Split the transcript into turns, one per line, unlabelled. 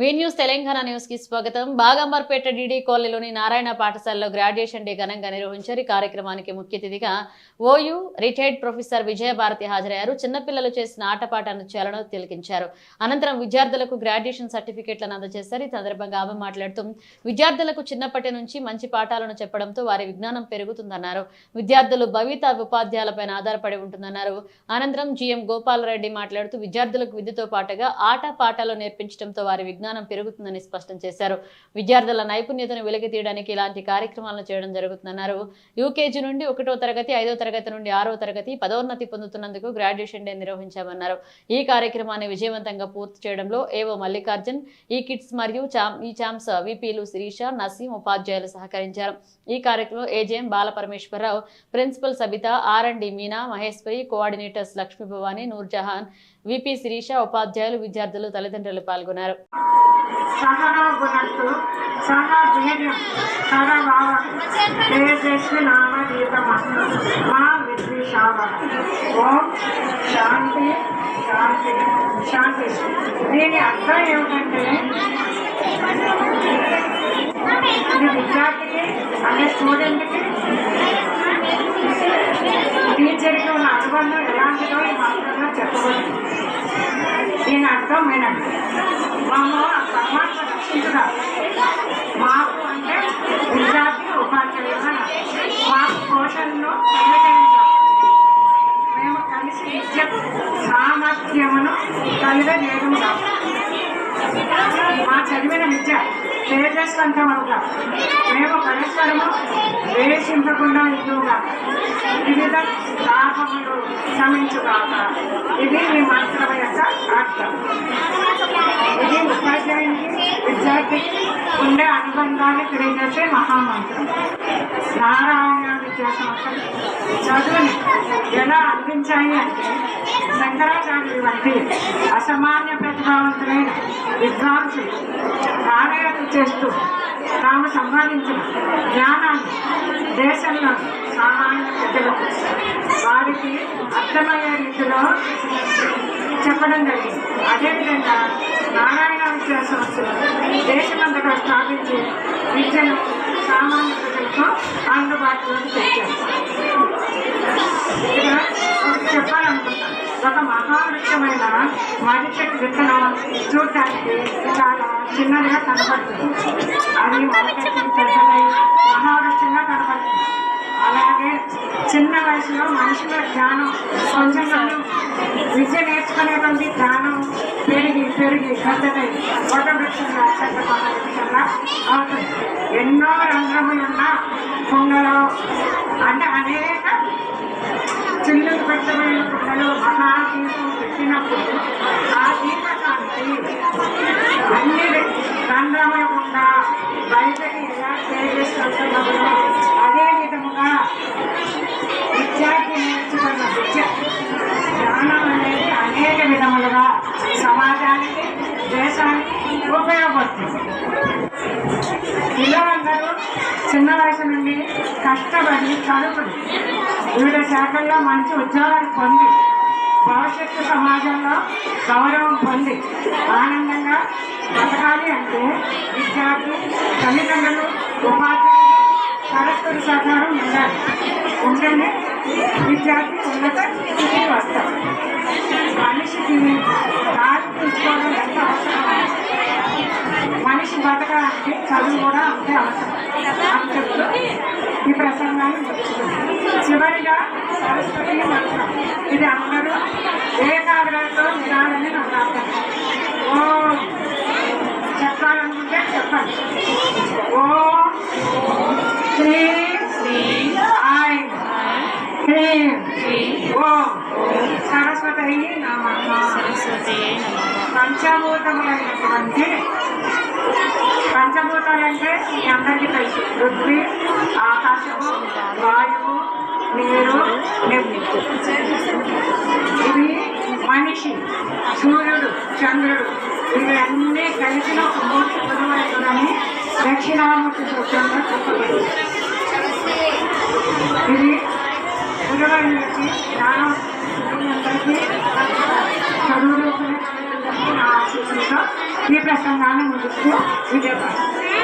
V news Telangana న్యూస్కి స్వాగతం. Bagh Amberpet DD కాలనీలోని నారాయణ పాఠశాలలో గ్రాడ్యుయేషన్ డే ఘనంగా నిర్వహించారు. ఈ కార్యక్రమానికి ముఖ్య అతిథిగా ఓయూ రిటైర్డ్ ప్రొఫెసర్ విజయభారతి హాజరయ్యారు. చిన్నపిల్లలు చేసిన ఆటపాట నృత్యాలను తిలకించారు. అనంతరం విద్యార్థులకు గ్రాడ్యుయేషన్ సర్టిఫికేట్లను అందజేశారు. ఈ సందర్భంగా ఆమె మాట్లాడుతూ విద్యార్థులకు చిన్నప్పటి నుంచి మంచి పాఠాలను చెప్పడంతో వారి విజ్ఞానం పెరుగుతుందన్నారు. విద్యార్థులు భవిత ఉపాధ్యాయులపైన ఆధారపడి ఉంటుందన్నారు. అనంతరం జిఎం గోపాలరెడ్డి మాట్లాడుతూ విద్యార్థులకు విద్యతో పాటుగా ఆట పాఠాలు నేర్పించడంతో వారి విజ్ఞానం విజ్ఞానం పెరుగుతుందని స్పష్టం చేశారు. విద్యార్థుల నైపుణ్యతను వెలికి తీయడానికి ఇలాంటి కార్యక్రమాలను చేయడం జరుగుతుందన్నారు. యూకేజీ నుండి ఒకటో తరగతి ఐదో తరగతి నుండి ఆరో తరగతి పదోన్నతి పొందుతున్నందుకు గ్రాడ్యుయేషన్ డే నిర్వహించామన్నారు. ఈ కార్యక్రమాన్ని విజయవంతంగా పూర్తి చేయడంలో ఏవో మల్లికార్జున్ ఈ కిట్స్ మరియు ఈ చామ్స్ విపిలు శిరీష నసీం ఉపాధ్యాయులు సహకరించారు. ఈ కార్యక్రమంలో AJM Balaparameswararao principal Sabitha R and D Meena Maheswari coordinators Lakshmi Bhavani Noorjahan VP Sirisha ఉపాధ్యాయులు విద్యార్థులు తల్లిదండ్రులు పాల్గొన్నారు.
శాంతి శాంతి శాంతి. దీని అర్థం ఏమిటంటే ఇది విద్యార్థికి అంటే స్టూడెంట్కి టీచర్కి ఉన్న అనుబంధం చెప్పవచ్చు చెప్పబడింది. దీని అర్థం వినండి. మమ్మ సమాజ రక్షించుగా మాకు అంటే విద్యార్థి ఉపాధ్యాయులుగా మాకు పోషణలో మేము కలిసి విద్య సామర్థ్యమును కలిగజేయడంగా మా చదివిన విద్య తేజస్వంతమవుగా మేము పరస్పరము వేషింపకుండా ఇదుగా వివిధ లాభములు శ్రమించుగాక ఇది మీ మంత్రం యొక్క అర్థం ఇది ఉపాధ్యాయునికి విద్యార్థికి ఉండే అనుబంధాన్ని తెలియజేసే మహామంత్రం. నారాయణ విద్యా సంస్థలు చదువుని ఎలా అందించాయి అంటే శంకరాచార్యులు వంటి అసామాన్య ప్రతిభావంతులైన విద్వాంసులు నారాయణ చేస్తూ తాము సంపాదించిన జ్ఞానాన్ని దేశంలో సామాన్య ప్రజలకు వారికి అర్థమయ్యే రీతిలో చెప్పడం జరిగింది. అదేవిధంగా నారాయణ విద్యా సంస్థలు దేశమంతటా స్థాపించి విద్యను సామాన్య ప్రజలకు అందుబాటులోకి తెచ్చారు ఇక్కడ చెప్పాలనుకుంటున్నాను. చెప్పాలనుకుంటాను ఒక మహావృక్షమైన మర్రి చెట్టు విత్తనం చూడటానికి చాలా చిన్నదిగా కనపడుతుంది. అది మొలకెత్తి పెద్దదై చిన్న వయసులో మనుషుల జ్ఞానం కొంచెం విద్య నేర్చుకునేటువంటి జ్ఞానం పెరిగి పెరిగి పెద్దదై ఒక వృక్షంగా అవుతుంది. ఎన్నో రంగములున్న కుండలో అంటే అనేక చిల్లులు పెట్టమైన మహా దీపం పెట్టినప్పుడు ఆ దీపకానికి అన్ని రంధ్రముల గుండా బయటకి ఎలా తేజస్వంతమో ఉపయోగపడుతుంది. ఉపయోగపడుతుంది పిల్లలందరూ చిన్న వయసు నుండి కష్టపడి చదువుకుని వివిధ శాఖల్లో మంచి ఉద్యోగాలు పొంది భవిష్యత్తు సమాజంలో గౌరవం పొంది ఆనందంగా బతకాలి అంటే విద్యార్థి తల్లిదండ్రులు ఉపాధ్యాయులు పరస్పర సహకారం ఉండాలి. ఉంటేనే విద్యార్థి ఉన్నత స్థితికి వస్తారు. మనిషికి దారి తీసుకోవడం ఎంత అవసరం బతకడానికి చదువు కూడా అంతే అవసరం. ఈ ప్రసంగాన్ని. చివరిగా సరస్వతి మంత్రం. ఇది అందరూ ఏకాగ్రతతో వినాలని నా ప్రార్థన. ఓ. చెప్పాలనుకుంటే చెప్పండి. ఓ. శ్రీ శ్రీ ఐ హ్రీం ఓ. సరస్వతి నమః. పంచభూతములైనటువంటి పంచభూతాలంటే మీ అందరికీ తెలుసు. పృథ్వీ ఆకాశము వాయువు నీరు నిప్పు ఇవి మనిషి సూర్యుడు చంద్రుడు. ఇవి అన్నీ కలిసిన ఒక మూర్తి గుణమైనదని దక్షిణామూర్తి సూత్రంగా చెప్పబడింది ఇది గురువుల నుంచి జ్ఞానం మీ అందరికీ చదువులు నా ఆశీస్సులతో ఈ ప్రసంగాన్ని ముగిస్తూ విజయపాడు